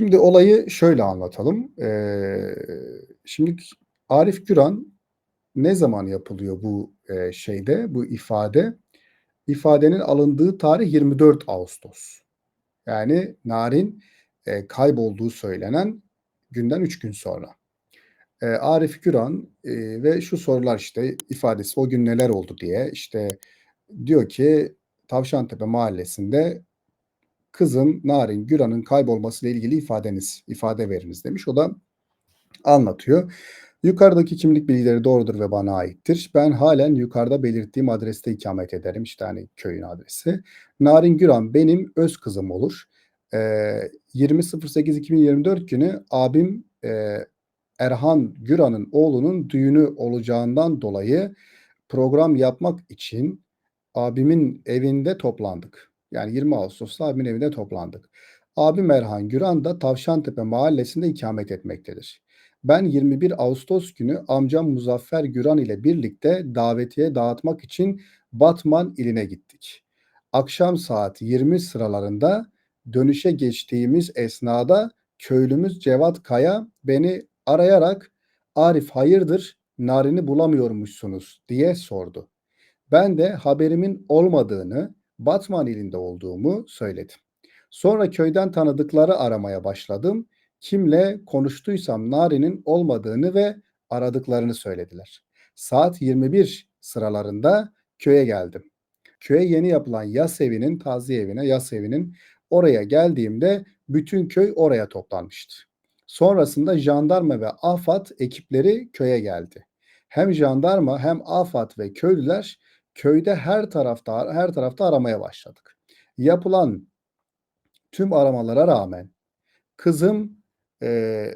Şimdi olayı şöyle anlatalım. Eee, şimdi Arif Güran ne zaman yapılıyor bu, eee, şeyde, bu ifade? İfadenin alındığı tarih 24 Ağustos. Yani Narin, eee, kaybolduğu söylenen günden 3 gün sonra. Eee, Arif Güran, eee, ve şu sorular işte ifadesi, "O gün neler oldu?" diye işte diyor ki, "Tavşantepe Mahallesi'nde kızım Narin Güran'ın kaybolmasıyla ilgili ifadeniz, ifade veriniz." demiş. O da anlatıyor. "Yukarıdaki kimlik bilgileri doğrudur ve bana aittir. Ben hâlen yukarıda belirttiğim adreste ikamet ederim." İşte, hani, köyün adresi. "Narin Güran benim öz kızım olur. Eee, 20.08.2024 günü abim, eee, Erhan Güran'ın oğlunun düğünü olacağından dolayı program yapmak için abimin evinde toplandık. Yani 20 Ağustos'ta abimin evinde toplandık. Abim Erhan Güran da Tavşantepe Mahallesi'nde ikamet etmektedir. Ben 21 Ağustos günü amcam Muzaffer Güran ile birlikte davetiye dağıtmak için Batman iline gittik. Akşam saat 20 sıralarında dönüşe geçtiğimiz esnada köylümüz Cevat Kaya beni arayarak "Arif hayırdır, Narin'i bulamıyormuşsunuz?" diye sordu. Ben de haberimin olmadığını, Batman ilinde olduğumu söyledim. Sonra köyden tanıdıkları aramaya başladım. Kimle konuştuysam Narin'in olmadığını ve aradıklarını söylediler. Saat 21 sıralarında köye geldim. Köye yeni yapılan yas evinin, taziye evine, yas evinin oraya geldiğimde bütün köy oraya toplanmıştı. Sonrasında jandarma ve AFAD ekipleri köye geldi. Hem jandarma hem AFAD ve köylüler köyde her tarafta her tarafta aramaya başladık. Yapılan tüm aramalara rağmen kızım, eee,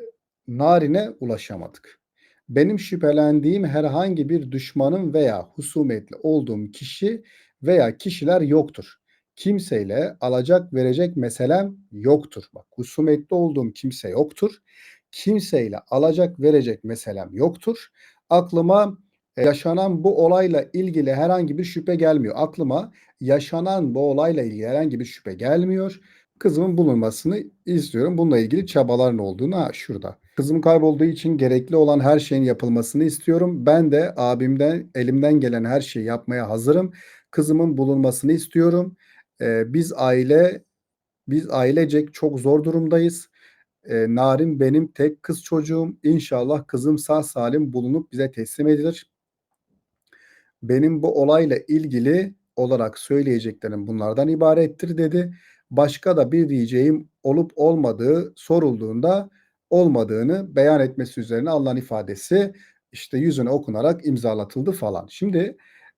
Narin'e ulaşamadık. Benim şüphelendiğim herhangi bir düşmanım veya husumetli olduğum kişi veya kişiler yoktur. Kimseyle alacak verecek meselem yoktur. Bak husumetli olduğum kimse yoktur. Kimseyle alacak verecek meselem yoktur. Aklıma yaşanan bu olayla ilgili herhangi bir şüphe gelmiyor. Aklıma yaşanan bu olayla ilgili herhangi bir şüphe gelmiyor. Kızımın bulunmasını istiyorum. Bununla ilgili çabaların olduğunu ha, şurada. Kızım kaybolduğu için gerekli olan her şeyin yapılmasını istiyorum. Ben de abimden elimden gelen her şeyi yapmaya hazırım. Kızımın bulunmasını istiyorum. Eee, biz aile biz ailecek çok zor durumdayız. Eee, Narin benim tek kız çocuğum. İnşallah kızım sağ salim bulunup bize teslim edilir. Benim bu olayla ilgili olarak söyleyeceklerim bunlardan ibarettir dedi. Başka da bir diyeceğim olup olmadığı sorulduğunda olmadığını beyan etmesi üzerine alınan ifadesi işte yüzüne okunarak imzalatıldı falan. Şimdi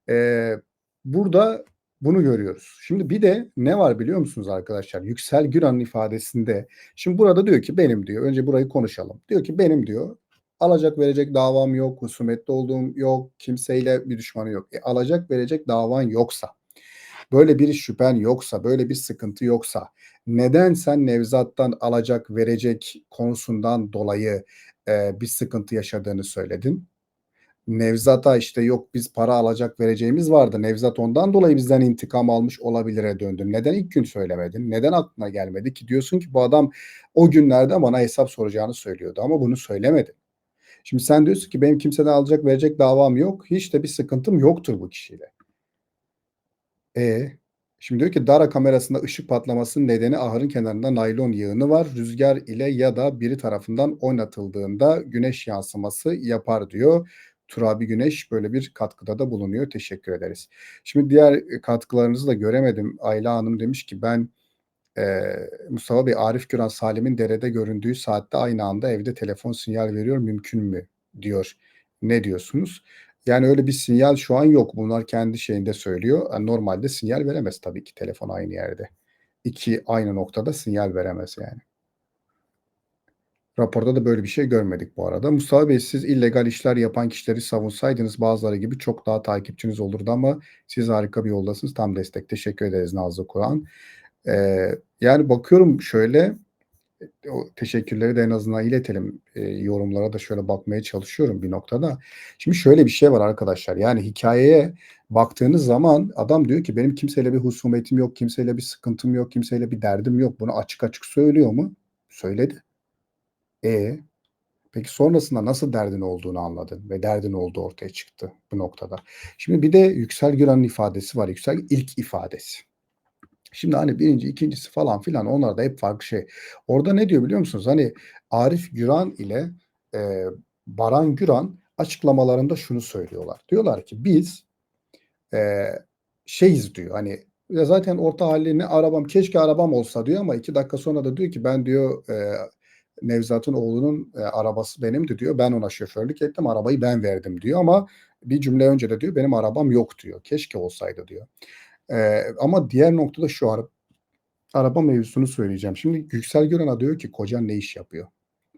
eee, burada bunu görüyoruz. Şimdi bir de ne var biliyor musunuz arkadaşlar? Yüksel Güran'ın ifadesinde. Şimdi burada diyor ki benim diyor. Önce burayı konuşalım. Diyor ki benim diyor. Alacak verecek davam yok. Husumetli olduğum yok. Kimseyle bir düşmanı yok. E, alacak verecek davan yoksa böyle bir şüphen yoksa, böyle bir sıkıntı yoksa neden sen Nevzat'tan alacak verecek konusundan dolayı e, bir sıkıntı yaşadığını söyledin? Nevzat'a işte yok biz para alacak vereceğimiz vardı. Nevzat ondan dolayı bizden intikam almış olabilire döndün. Neden ilk gün söylemedin? Neden aklına gelmedi ki? Diyorsun ki bu adam o günlerde bana hesap soracağını söylüyordu ama bunu söylemedi. Şimdi sen diyorsun ki benim kimseden alacak verecek davam yok. Hiç de bir sıkıntım yoktur bu kişiyle. E şimdi diyor ki Dara kamerasında ışık patlamasının nedeni ahırın kenarında naylon yığını var. Rüzgar ile ya da biri tarafından oynatıldığında güneş yansıması yapar diyor. Turabi Güneş böyle bir katkıda da bulunuyor. Teşekkür ederiz. Şimdi diğer katkılarınızı da göremedim. Ayla Hanım demiş ki ben e, Mustafa Bey Arif Güran Salim'in derede göründüğü saatte aynı anda evde telefon sinyal veriyor mümkün mü diyor. Ne diyorsunuz? Yani öyle bir sinyal şu an yok. Bunlar kendi şeyinde söylüyor. Yani normalde sinyal veremez tabii ki telefon aynı yerde. İki aynı noktada sinyal veremez yani. Raporda da böyle bir şey görmedik bu arada. Mustafa Bey siz illegal işler yapan kişileri savunsaydınız bazıları gibi çok daha takipçiniz olurdu ama siz harika bir yoldasınız. Tam destek. Teşekkür ederiz Nazlı Kur'an. Ee, yani bakıyorum şöyle o teşekkürleri de en azından iletelim. E, yorumlara da şöyle bakmaya çalışıyorum bir noktada. Şimdi şöyle bir şey var arkadaşlar. Yani hikayeye baktığınız zaman adam diyor ki benim kimseyle bir husumetim yok, kimseyle bir sıkıntım yok, kimseyle bir derdim yok. Bunu açık açık söylüyor mu? Söyledi. E, peki sonrasında nasıl derdin olduğunu anladın ve derdin olduğu ortaya çıktı bu noktada. Şimdi bir de Yüksel Güran'ın ifadesi var. Yüksel ilk ifadesi. Şimdi hani 1'inci, 2'ncisi falan filan onlar da hep farklı şey. Orada ne diyor biliyor musunuz? Hani Arif Güran ile eee, Baran Güran açıklamalarında şunu söylüyorlar. Diyorlar ki biz eee, şeyiz diyor hani zaten orta halini arabam keşke arabam olsa diyor ama 2 dakika sonra da diyor ki ben diyor eee, Nevzat'ın oğlunun eee, arabası benimdi diyor. Ben ona şoförlük ettim. Arabayı ben verdim diyor ama bir cümle önce de diyor benim arabam yok diyor. Keşke olsaydı diyor. Eee, ama diğer noktada şu ara araba mevzusunu söyleyeceğim. Şimdi Yüksel Güran'a diyor ki kocan ne iş yapıyor?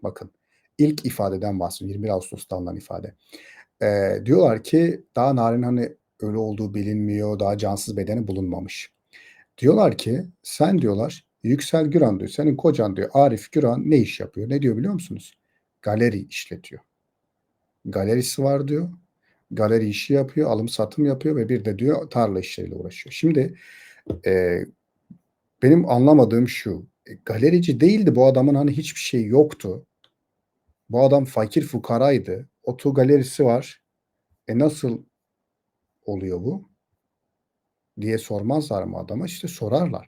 Bakın ilk ifadeden bahsediyorum. 21 Ağustos'ta alınan ifade. Eee, diyorlar ki daha Narin hani ölü olduğu bilinmiyor. Daha cansız bedeni bulunmamış. Diyorlar ki sen diyorlar Yüksel Güran diyor senin kocan diyor Arif Güran ne iş yapıyor? Ne diyor biliyor musunuz? Galeri işletiyor. Galerisi var diyor. Galeri işi yapıyor, alım satım yapıyor ve bir de diyor tarla işleriyle uğraşıyor. Şimdi eee, benim anlamadığım şu. E, galerici değildi bu adamın hani hiçbir şeyi yoktu. Bu adam fakir fukaraydı. Oto galerisi var. E nasıl oluyor bu? diye sormazlar mı adama? İşte sorarlar.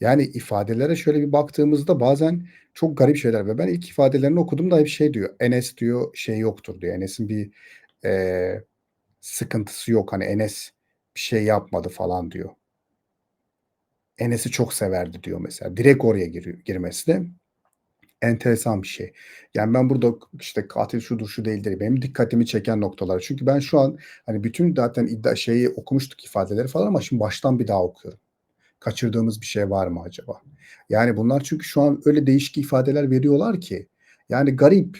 Yani ifadelere şöyle bir baktığımızda bazen çok garip şeyler ve ben ilk ifadelerini okuduğumda hep şey diyor. Enes diyor şey yoktur diyor. Enes'in bir eee, sıkıntısı yok. Hani Enes bir şey yapmadı falan diyor. Enes'i çok severdi diyor mesela. Direkt oraya giriyor, girmesi de enteresan bir şey. Yani ben burada işte katil şudur şu değildir. Benim dikkatimi çeken noktalar. Çünkü ben şu an hani bütün zaten iddia şeyi okumuştuk ifadeleri falan ama şimdi baştan bir daha okuyorum. Kaçırdığımız bir şey var mı acaba? Yani bunlar çünkü şu an öyle değişik ifadeler veriyorlar ki yani garip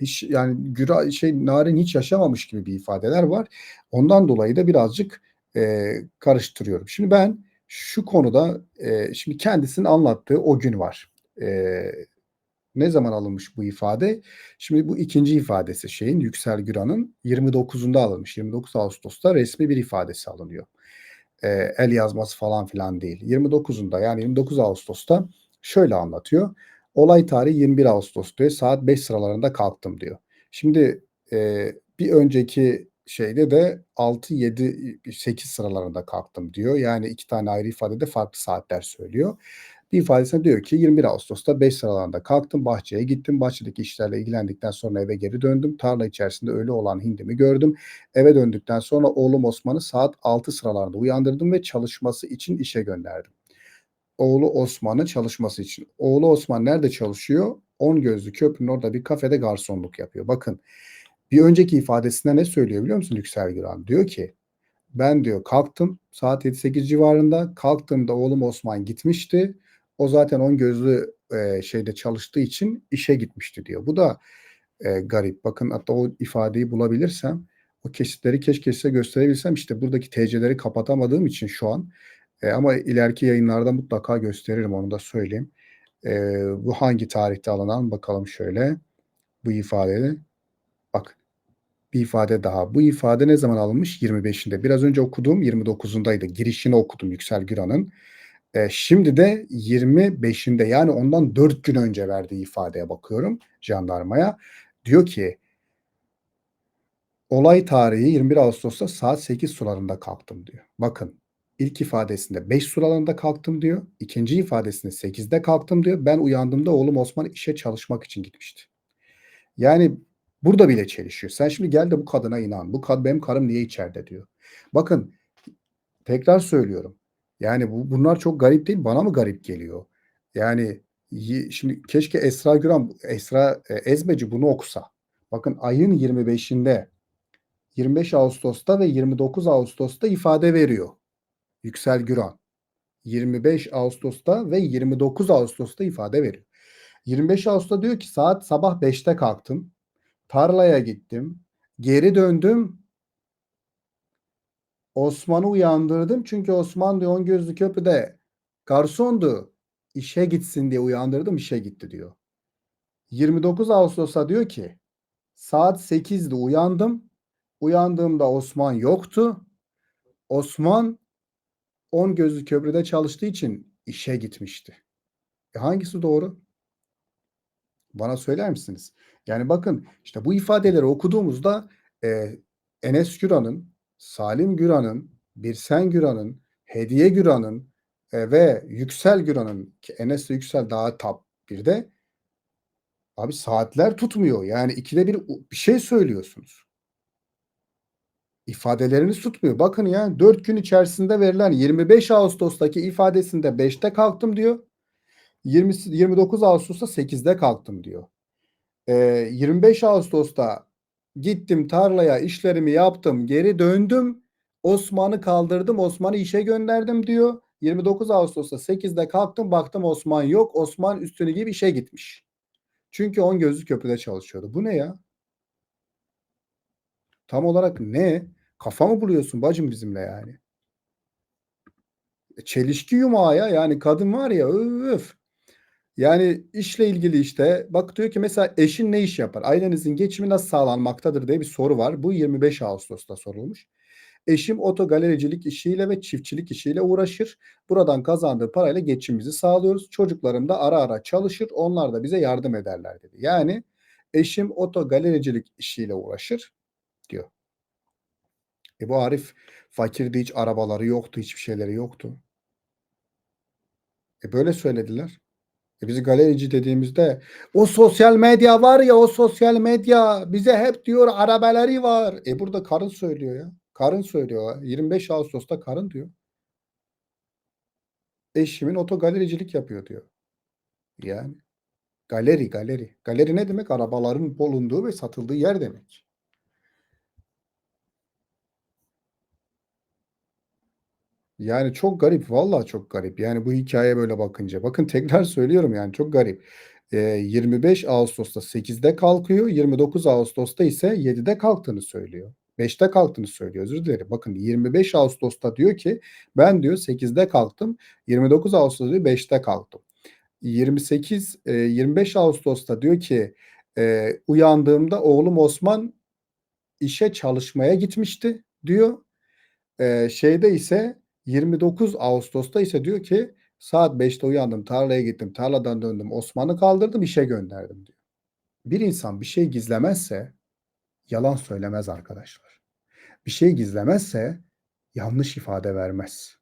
hiç yani güra şey Narin hiç yaşamamış gibi bir ifadeler var. Ondan dolayı da birazcık eee, karıştırıyorum. Şimdi ben şu konuda eee, şimdi kendisinin anlattığı o gün var. Eee, ne zaman alınmış bu ifade? Şimdi bu ikinci ifadesi şeyin Yüksel Güran'ın 29'unda alınmış. 29 Ağustos'ta resmi bir ifadesi alınıyor. Eee, el yazması falan filan değil. 29'unda yani 29 Ağustos'ta şöyle anlatıyor. Olay tarihi 21 Ağustos diyor. Saat 5 sıralarında kalktım diyor. Şimdi eee, bir önceki şeyde de 6, 7, 8 sıralarında kalktım diyor. Yani iki tane ayrı ifadede farklı saatler söylüyor. Bir ifadesinde diyor ki 21 Ağustos'ta 5 sıralarında kalktım, bahçeye gittim. Bahçedeki işlerle ilgilendikten sonra eve geri döndüm. Tarla içerisinde ölü olan hindimi gördüm. Eve döndükten sonra oğlum Osman'ı saat 6 sıralarında uyandırdım ve çalışması için işe gönderdim. Oğlu Osman'ı çalışması için. Oğlu Osman nerede çalışıyor? On gözlü köprünün orada bir kafede garsonluk yapıyor. Bakın bir önceki ifadesinde ne söylüyor biliyor musun Yüksel Güran? Diyor ki ben diyor kalktım saat 7-8 civarında kalktığımda oğlum Osman gitmişti. O zaten on gözlü e, şeyde çalıştığı için işe gitmişti diyor. Bu da e, garip. Bakın hatta o ifadeyi bulabilirsem o kesitleri keşke size gösterebilsem işte buradaki TC'leri kapatamadığım için şu an e, ama ileriki yayınlarda mutlaka gösteririm onu da söyleyeyim. E, bu hangi tarihte alınan bakalım şöyle bu ifadede bak bir ifade daha. Bu ifade ne zaman alınmış? 25'inde. Biraz önce okuduğum 29'undaydı. Girişini okudum Yüksel Güran'ın. E, şimdi de 25'inde yani ondan 4 gün önce verdiği ifadeye bakıyorum jandarmaya. Diyor ki olay tarihi 21 Ağustos'ta saat 8 sularında kalktım diyor. Bakın ilk ifadesinde 5 sularında kalktım diyor. İkinci ifadesinde 8'de kalktım diyor. Ben uyandığımda oğlum Osman işe çalışmak için gitmişti. Yani burada bile çelişiyor. Sen şimdi gel de bu kadına inan. Bu kad benim karım niye içeride diyor. Bakın tekrar söylüyorum. Yani bu, bunlar çok garip değil. Bana mı garip geliyor? Yani şimdi keşke Esra Güran, Esra e, Ezmeci bunu okusa. Bakın ayın 25'inde 25 Ağustos'ta ve 29 Ağustos'ta ifade veriyor. Yüksel Güran. 25 Ağustos'ta ve 29 Ağustos'ta ifade veriyor. 25 Ağustos'ta diyor ki saat sabah 5'te kalktım. Tarlaya gittim. Geri döndüm. Osman'ı uyandırdım. Çünkü Osman diyor on gözlü köprüde garsondu. İşe gitsin diye uyandırdım işe gitti diyor. 29 Ağustos'ta diyor ki saat 8'de uyandım. Uyandığımda Osman yoktu. Osman on gözlü köprüde çalıştığı için işe gitmişti. E hangisi doğru? Bana söyler misiniz? Yani bakın, işte bu ifadeleri okuduğumuzda, eee, Enes Güran'ın, Salim Güran'ın, Birsen Güran'ın, Hediye Güran'ın, eee, ve Yüksel Güran'ın ki Enes'le Yüksel daha top 1'de abi saatler tutmuyor. Yani 2'de 1 u bir şey söylüyorsunuz. İfadeleriniz tutmuyor. Bakın ya 4 gün içerisinde verilen 25 Ağustos'taki ifadesinde 5'te kalktım diyor. Yirmisi 29 Ağustos'ta 8'de kalktım diyor. Eee, 25 Ağustos'ta gittim tarlaya işlerimi yaptım, geri döndüm. Osman'ı kaldırdım, Osman'ı işe gönderdim diyor. 29 Ağustos'ta 8'de kalktım, baktım Osman yok. Osman üstünü giyip işe gitmiş. Çünkü 10 gözlü köprüde çalışıyordu. Bu ne ya? Tam olarak ne? Kafa mı buluyorsun bacım bizimle yani? E, çelişki yumağı ya. Yani kadın var ya öf. Yani işle ilgili işte bak diyor ki mesela eşin ne iş yapar? Ailenizin geçimi nasıl sağlanmaktadır diye bir soru var. Bu 25 Ağustos'ta sorulmuş. Eşim oto galericilik işiyle ve çiftçilik işiyle uğraşır. Buradan kazandığı parayla geçimimizi sağlıyoruz. Çocuklarım da ara ara çalışır. Onlar da bize yardım ederler dedi. Yani eşim oto galericilik işiyle uğraşır diyor. E bu Arif fakirdi, hiç arabaları yoktu, hiçbir şeyleri yoktu. E böyle söylediler. E biz galerici dediğimizde o sosyal medya var ya o sosyal medya bize hep diyor arabaları var. E burada karın söylüyor ya. Karın söylüyor. 25 Ağustos'ta karın diyor. Eşimin oto galericilik yapıyor diyor. Yani galeri galeri. Galeri ne demek? Arabaların bulunduğu ve satıldığı yer demek. Yani çok garip, vallahi çok garip. Yani bu hikâye böyle bakınca. Bakın tekrar söylüyorum yani çok garip. Eee, 25 Ağustos'ta 8'de kalkıyor, 29 Ağustos'ta ise 7'de kalktığını söylüyor. 5'te kalktığını söylüyor, özür dilerim. Bakın 25 Ağustos'ta diyor ki ben diyor 8'de kalktım, 29 Ağustos'ta diyor 5'te kalktım. 28, eee, 25 Ağustos'ta diyor ki, eee, uyandığımda oğlum Osman işe çalışmaya gitmişti diyor. Eee, şeyde ise 29 Ağustos'ta ise diyor ki saat 5'te uyandım, tarlaya gittim, tarladan döndüm, Osman'ı kaldırdım, işe gönderdim diyor. Bir insan bir şey gizlemezse yalan söylemez arkadaşlar. Bir şey gizlemezse yanlış ifade vermez.